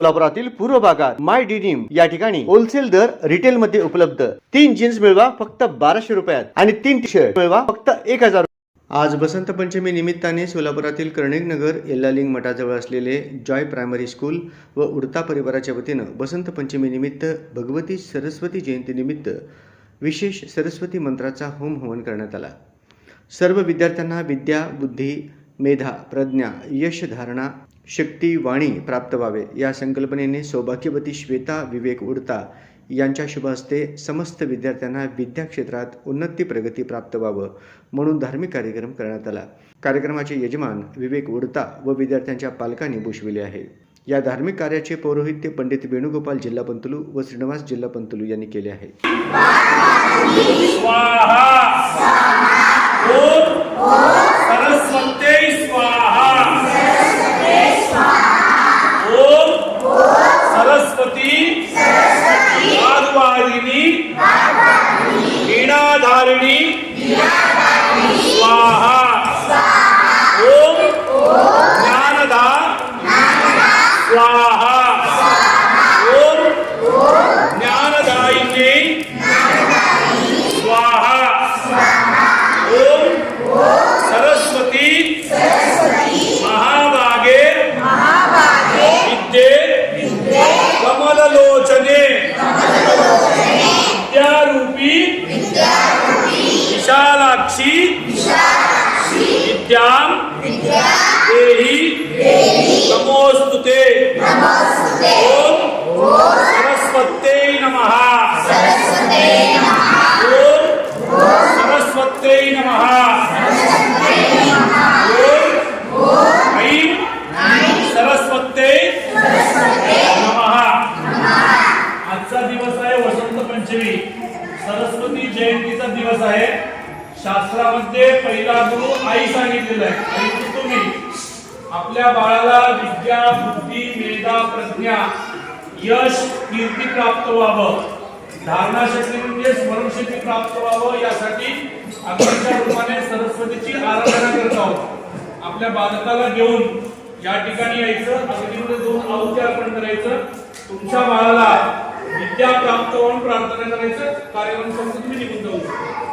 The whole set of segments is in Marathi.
कोल्हापुरातील पूर्व भागात माय डिनिम या ठिकाणी होलसेल दर रिटेल मध्ये उपलब्ध. तीन जीन्स मिळवा फक्त बाराशे रुपयात आणि तीन टी शर्ट मिळवा फक्त एक हजार आज बसंत पंचमी निमित्ताने सोलापुरातील कर्णिकनगर एल्लालिंग येल्लालिंग मठाजवळ असलेले जॉय प्रायमरी स्कूल व उडता परिवाराच्या वतीनं बसंत पंचमी निमित्त भगवती सरस्वती जयंती निमित्त विशेष सरस्वती मंत्राचा होम हवन करण्यात आला. सर्व विद्यार्थ्यांना विद्या बुद्धी मेधा प्रज्ञा यश धारणा शक्ती वाणी प्राप्त व्हावे या संकल्पनेने सौभाग्यवती श्वेता विवेक उडता यांच्या शुभ हस्ते समस्त विद्यार्थ्यांना विद्याक्षेत्रात उन्नती प्रगती प्राप्त व्हावं म्हणून धार्मिक कार्यक्रम करण्यात आला. कार्यक्रमाचे यजमान विवेक उडता व विद्यार्थ्यांच्या पालकांनी भूषविले आहे. या धार्मिक कार्याचे पौरोहित्य पंडित वेणुगोपाल जिल्हा पंतलू व श्रीनिवास जिल्हा पंतलू यांनी केले आहे स्वाहा ओम सरस्वते स्वाहा ओम सरस्वती वाग्वादिनी वीणाधारिणी स्वाहा ओम ज्ञानदा स्वाहा ओम ज्ञानदायिनी स्वाहा ओम सरस्वती महाभागे विद्ये कमललोचने विद्यारूपी विशालाक्षी विद्यां देहि नमोस्तुते ओम शास्त्रामध्ये गुरु आई सांगितलेलं आहे. आई तुम्ही आपल्या बाळाला विद्या बुद्धी मेधा प्रज्ञा यश कीर्ती प्राप्त व्हावं. धारणा शक्ती म्हणजे स्मरणशक्ती प्राप्त व्हावं. यासाठी अग्नीच्या रूपाने सरस्वतीची आराधना करत आहोत. आपल्या बालकाला घेऊन या ठिकाणी यायचं. अग्नीमध्ये दोन आहुती अर्पण करायचं. तुमच्या बाळाला विद्या प्राप्त होऊन प्रार्थना करायचं. कार्यक्रम समजून तुम्ही निघून जाऊ शकता.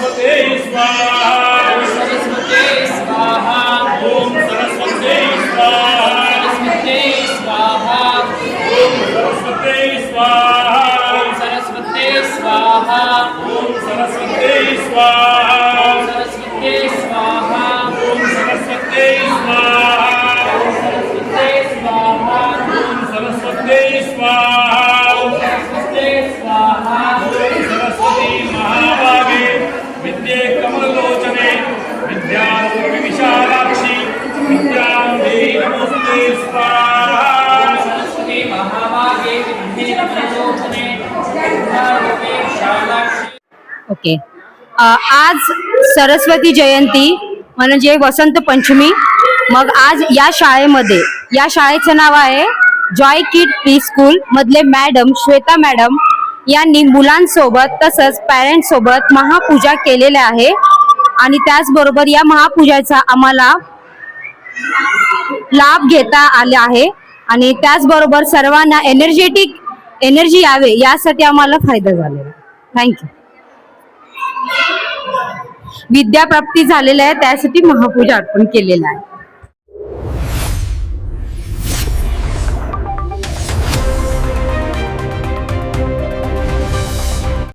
ओम सरस्वते स्वाहा ओम सरस्वते स्वाहा ओम सरस्वते स्वाहा सरस्वते स्वाहा ओम सरस्वते स्वाहा ओके आज सरस्वती जयंती म्हणजे वसंत पंचमी. मग आज या शाळेमध्ये या शाळेचं नाव आहे जॉय किड प्री स्कूल मधले मॅडम श्वेता मॅडम यांनी मुलांसोबत तसंच पॅरेंट सोबत महापूजा केलेल्या आहे. आणि त्याचबरोबर या महापूजाचा आम्हाला लाभ घेता आले आहे. आणि त्याचबरोबर सर्वांना एनर्जेटिक एनर्जी यावे यासाठी आम्हाला फायदा झालेला थँक्यू विद्याप्राप्ती झालेला आहे त्यासाठी महापूजा अर्पण केलेला आहे.